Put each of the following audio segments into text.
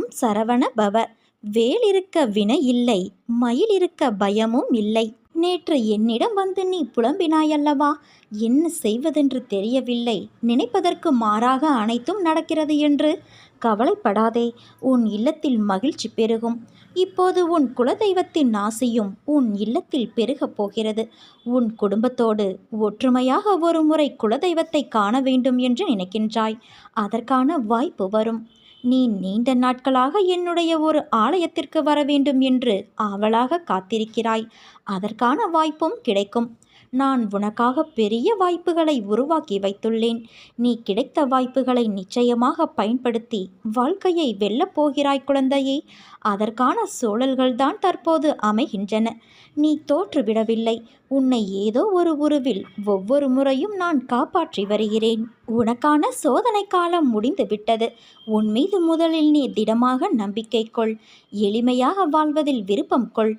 ஓம் சரவண பவ. வேல் இருக்க வினை இல்லை மயில் இருக்க பயமும் இல்லை. நேற்று என்னிடம் வந்து நீ புலம்பினாயல்லவா? என்ன செய்வதென்று தெரியவில்லை. நினைப்பதற்கு மாறாக அனைத்தும் நடக்கிறது என்று. கவலைப்படாதே உன் இல்லத்தில் மகிழ்ச்சி பெருகும். இப்போது உன் குலதெய்வத்தின் ஆசையும் உன் இல்லத்தில் பெருகப் போகிறது. உன் குடும்பத்தோடு ஒற்றுமையாக ஒரு முறை குலதெய்வத்தை காண வேண்டும் என்று நினைக்கின்றாய். அதற்கான வாய்ப்பு வரும். நீ நீண்ட நாட்களாக என்னுடைய ஒரு ஆலயத்திற்கு வர வேண்டும் என்று ஆவலாக காத்திருக்கிறாய். அதற்கான வாய்ப்பும் கிடைக்கும். நான் உனக்காக பெரிய வாய்ப்புகளை உருவாக்கி வைத்துள்ளேன். நீ கிடைத்த வாய்ப்புகளை நிச்சயமாக பயன்படுத்தி வாழ்க்கையை வெல்லப் போகிறாய் குழந்தையே. அதற்கான சூழல்கள்தான் தற்போது அமைகின்றன. நீ தோற்றுவிடவில்லை. உன்னை ஏதோ ஒரு உருவில் ஒவ்வொரு முறையும் நான் காப்பாற்றி வருகிறேன். உனக்கான சோதனை காலம் முடிந்து விட்டது உன் மீது முதலில் நீ திடமாக நம்பிக்கை கொள். எளிமையாக வாழ்வதில் விருப்பம் கொள்.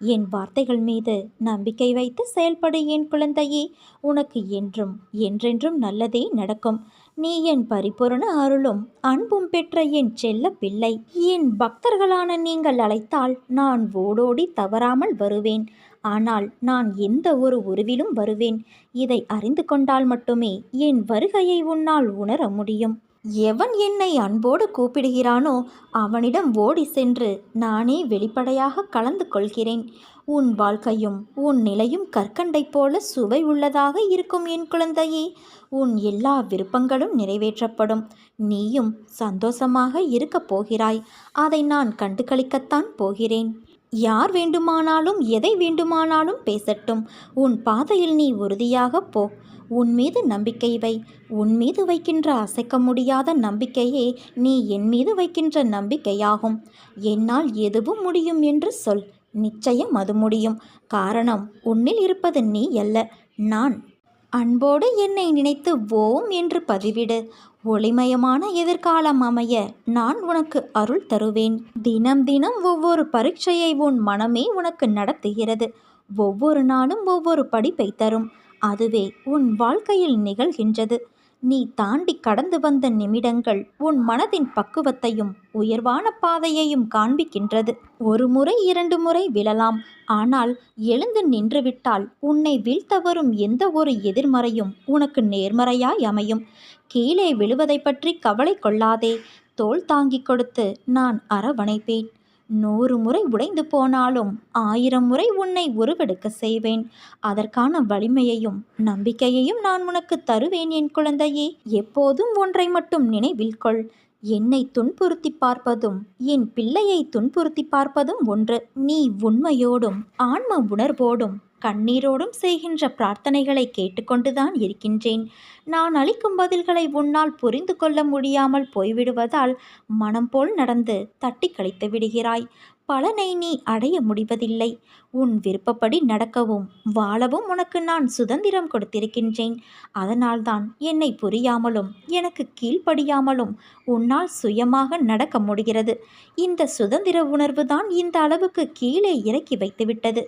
என் வார்த்தைகள் மீது நம்பிக்கை வைத்து செயல்படு என் குழந்தையே. உனக்கு என்றும் என்றென்றும் நல்லதே நடக்கும். நீ என் பரிபூரண அருளும் அன்பும் பெற்ற என் செல்ல பிள்ளை. என் பக்தர்களான நீங்கள் அழைத்தால் நான் ஓடோடி தவறாமல் வருவேன். ஆனால் நான் எந்த ஒரு உருவிலும் வருவேன். இதை அறிந்து கொண்டால் மட்டுமே என் வருகையை உன்னால் உணர முடியும். எவன் என்னை அன்போடு கூப்பிடுகிறானோ அவனிடம் ஓடி சென்று நானே வெளிப்படையாக கலந்து கொள்கிறேன். உன் வாழ்க்கையும் உன் நிலையும் கற்கண்டை போல சுவை உள்ளதாக இருக்கும் என் குழந்தையே. உன் எல்லா விருப்பங்களும் நிறைவேற்றப்படும். நீயும் சந்தோஷமாக இருக்கப் போகிறாய். அதை நான் கண்டுகளிக்கத்தான் போகிறேன். யார் வேண்டுமானாலும் எதை வேண்டுமானாலும் பேசட்டும். உன் பாதையில் நீ உறுதியாக போ. உன் மீது நம்பிக்கை வை. உன் மீது வைக்கின்ற அசைக்க முடியாத நம்பிக்கையே நீ என் மீது வைக்கின்ற நம்பிக்கையாகும். என்னால் எதுவும் முடியும் என்று சொல். நிச்சயம் அது முடியும். காரணம் உன்னில் இருப்பது நீ அல்ல நான். அன்போடு என்னை நினைத்து ஓம் என்று பதிவிடு. ஒளிமயமான எதிர்காலம் அமைய நான் உனக்கு அருள் தருவேன். தினம் தினம் ஒவ்வொரு பரீட்சையை உன் மனமே உனக்கு நடத்துகிறது. ஒவ்வொரு நாளும் ஒவ்வொரு படிப்பை தரும். அதுவே உன் வாழ்க்கையில் நிகழ்கின்றது. நீ தாண்டி கடந்து வந்த நிமிடங்கள் உன் மனதின் பக்குவத்தையும் உயர்வான பாதையையும் காண்பிக்கின்றது. ஒரு முறை இரண்டு முறை விழலாம். ஆனால் எழுந்து நின்றுவிட்டால் உன்னை வீழ்த்த வரும் எந்த ஒரு எதிர்மறையும் உனக்கு நேர்மறையாய் அமையும். கீழே விழுவதை பற்றி கவலை கொள்ளாதே. தோல் தாங்கிக் கொடுத்து நான் அரவணைப்பேன். நூறு முறை உடைந்து போனாலும் ஆயிரம் முறை உன்னை உருவெடுக்க செய்வேன். அதற்கான வலிமையையும் நம்பிக்கையையும் நான் உனக்கு தருவேன் என் குழந்தையே. எப்போதும் ஒன்றை மட்டும் நினைவில் கொள். என்னை துன்புறுத்தி பார்ப்பதும் என் பிள்ளையை துன்புறுத்தி பார்ப்பதும் ஒன்று. நீ உண்மையோடும் ஆன்ம உணர்வோடும் கண்ணீரோடும் செய்கின்ற பிரார்த்தனைகளை கேட்டுக்கொண்டுதான் இருக்கின்றேன். நான் அளிக்கும் பதில்களை உன்னால் புரிந்து கொள்ள முடியாமல் போய்விடுவதால் மனம் போல் நடந்து தட்டி கழித்து விடுகிறாய். பலனை நீ அடைய முடிவதில்லை. உன் விருப்பப்படி நடக்கவும் வாழவும் உனக்கு நான் சுதந்திரம் கொடுத்திருக்கின்றேன். அதனால்தான் என்னை புரியாமலும் எனக்கு கீழ்ப்படியாமலும் உன்னால் சுயமாக நடக்க முடிகிறது. இந்த சுதந்திர உணர்வு தான் இந்த அளவுக்கு கீழே இறக்கி வைத்துவிட்டது.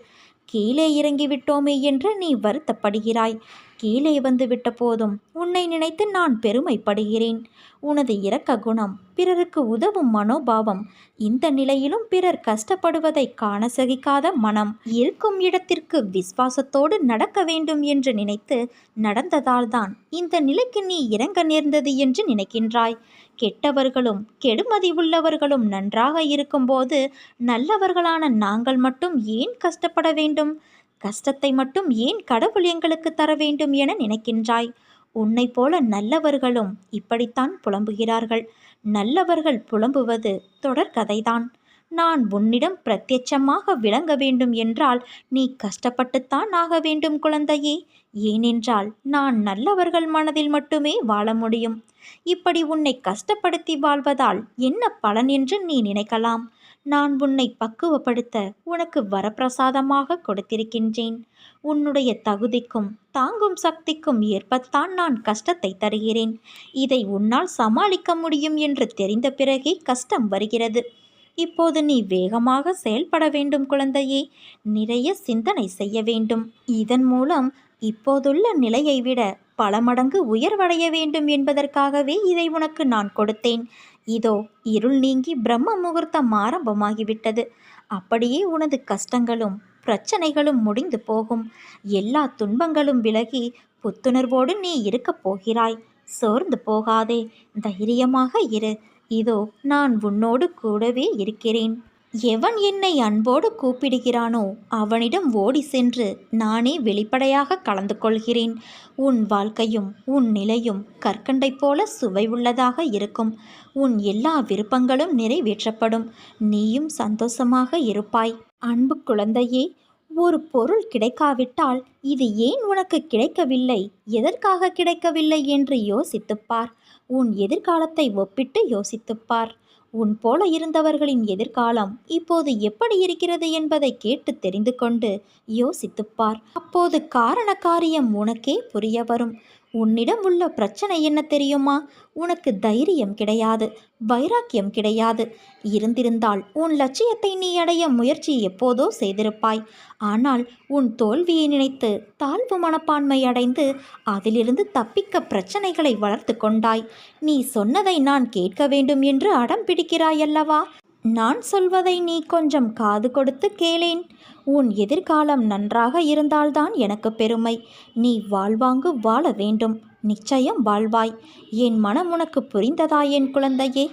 கீழே இறங்கிவிட்டோமே என்று நீ வருத்தப்படுகிறாய். கீழே வந்து விட்ட போதும். உன்னை நினைத்து நான் பெருமைப்படுகிறேன். உனது இரக்க குணம் பிறருக்கு உதவும் மனோபாவம் இந்த நிலையிலும் பிறர் கஷ்டப்படுவதை காண சகிக்காத மனம் இருக்கும் இடத்திற்கு விசுவாசத்தோடு நடக்க வேண்டும் என்று நினைத்து நடந்ததால்தான் இந்த நிலைக்கு நீ இறங்க நேர்ந்தது என்று நினைக்கின்றாய். கெட்டவர்களும் கெடுமதி உள்ளவர்களும் நன்றாக இருக்கும்போது நல்லவர்களான நாங்கள் மட்டும் ஏன் கஷ்டப்பட வேண்டும்? கஷ்டத்தை மட்டும் ஏன் கடவுள் எங்களுக்கு தர வேண்டும் என நினைக்கின்றாய்? உன்னைப் போல நல்லவர்களும் இப்படித்தான் புலம்புகிறார்கள். நல்லவர்கள் புலம்புவது தொடர்கதைதான் நான் உன்னிடம் பிரத்யட்சமாக விளங்க வேண்டும் என்றால் நீ கஷ்டப்பட்டுத்தான் ஆக வேண்டும் குழந்தையே. ஏனென்றால் நான் நல்லவர்கள் மனதில் மட்டுமே வாழ முடியும். இப்படி உன்னை கஷ்டப்படுத்தி வாழ்வதால் என்ன பலன் என்று நீ நினைக்கலாம். நான் உன்னை பக்குவப்படுத்த உனக்கு வரப்பிரசாதமாக கொடுத்திருக்கின்றேன். உன்னுடைய தகுதிக்கும் தாங்கும் சக்திக்கும் ஏற்பத்தான் நான் கஷ்டத்தை தருகிறேன். இதை உன்னால் சமாளிக்க முடியும் என்று தெரிந்த பிறகே கஷ்டம் வருகிறது. இப்போது நீ வேகமாக செயல்பட வேண்டும் குழந்தையே. நிறைய சிந்தனை செய்ய வேண்டும். இதன் மூலம் இப்போதுள்ள நிலையை விட பல மடங்கு உயர்வடைய வேண்டும் என்பதற்காகவே இதை உனக்கு நான் கொடுத்தேன். இதோ இருள் நீங்கி பிரம்ம முகூர்த்தம் ஆரம்பமாகிவிட்டது. அப்படியே உனது கஷ்டங்களும் பிரச்சனைகளும் முடிந்து போகும். எல்லா துன்பங்களும் விலகி புத்துணர்வோடு நீ இருக்கப் போகிறாய். சோர்ந்து போகாதே. தைரியமாக இரு. இதோ நான் உன்னோடு கூடவே இருக்கிறேன். எவன் என்னை அன்போடு கூப்பிடுகிறானோ அவனிடம் ஓடி சென்று நானே வெளிப்படையாக கலந்து கொள்கிறேன் உன் வாழ்க்கையும் உன் நிலையும் கற்கண்டை போல சுவை உள்ளதாக இருக்கும். உன் எல்லா விருப்பங்களும் நிறைவேற்றப்படும். நீயும் சந்தோஷமாக இருப்பாய். அன்பு குழந்தையே ஒரு பொருள் கிடைக்காவிட்டால் இது ஏன் உனக்கு கிடைக்கவில்லை? எதற்காக கிடைக்கவில்லை என்று யோசித்துப்பார். உன் எதிர்காலத்தை ஒப்பிட்டு யோசித்துப்பார். உன் போல இருந்தவர்களின் எதிர்காலம் இப்போது எப்படி இருக்கிறது என்பதை கேட்டு தெரிந்து கொண்டு யோசித்துப்பார். அப்போது காரண காரியம் உனக்கே புரிய வரும். உன்னிடம் உள்ள பிரச்சனை என்ன தெரியுமா? உனக்கு தைரியம் கிடையாது வைராக்கியம் கிடையாது. இருந்திருந்தால் உன் லட்சியத்தை நீ அடைய முயற்சி எப்போதோ செய்திருப்பாய். ஆனால் உன் தோல்வியை நினைத்து தாழ்வு மனப்பான்மை அடைந்து அதிலிருந்து தப்பிக்க பிரச்சனைகளை வளர்த்து கொண்டாய். நீ சொன்னதை நான் கேட்க வேண்டும் என்று அடம் பிடிக்கிறாயல்லவா நான் சொல்வதை நீ கொஞ்சம் காது கொடுத்து கேளேன். உன் எதிர்காலம் நன்றாக இருந்தால்தான் எனக்கு பெருமை. நீ வாழ்வாங்கு வாழ வேண்டும். நிச்சயம் வாழ்வாய். என் மனம் உனக்கு புரிந்ததா என் குழந்தையே?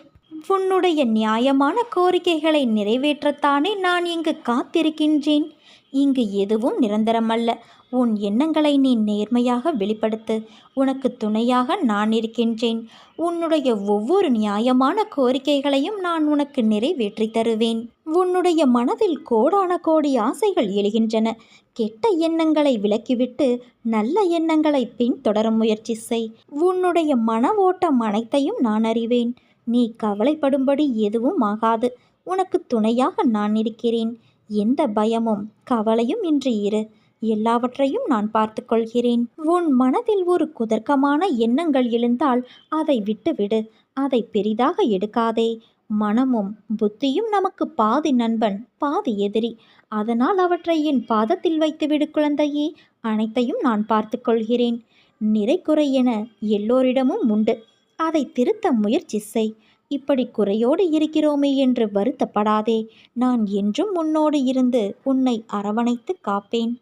உன்னுடைய நியாயமான கோரிக்கைகளை நிறைவேற்றத்தானே நான் இங்கு காத்திருக்கின்றேன். இங்கு எதுவும் நிரந்தரமல்ல. உன் எண்ணங்களை நீ நேர்மையாக வெளிப்படுத்து. உனக்கு துணையாக நான் இருக்கின்றேன். உன்னுடைய ஒவ்வொரு நியாயமான கோரிக்கைகளையும் நான் உனக்கு நிறைவேற்றி தருவேன். உன்னுடைய மனதில் கோடான கோடி ஆசைகள் எழுகின்றன. கெட்ட எண்ணங்களை விலக்கிவிட்டு நல்ல எண்ணங்களை பின்தொடர முயற்சி செய். உன்னுடைய மன ஓட்டம் அனைத்தையும் நான் அறிவேன். நீ கவலைப்படும்படி எதுவும் ஆகாது. உனக்கு துணையாக நான் இருக்கிறேன். எந்த பயமும் கவலையும் இன்றி இரு. எல்லாவற்றையும் நான் பார்த்து கொள்கிறேன் உன் மனதில் ஒரு குதர்க்கமான எண்ணங்கள் எழுந்தால் அதை விட்டுவிடு. அதை பெரிதாக எடுக்காதே. மனமும் புத்தியும் நமக்கு பாதி நண்பன் பாதி எதிரி. அதனால் அவற்றை என் பாதத்தில் வைத்துவிடு குழந்தையே. அனைத்தையும் நான் பார்த்து கொள்கிறேன் நிறை குறை என எல்லோரிடமும் உண்டு. அதை திருத்த முயற்சி செய். இப்படி குறையோடு இருக்கிறோமே என்று வருத்தப்படாதே. நான் என்றும் உன்னோடு இருந்து உன்னை அரவணைத்து காப்பேன்.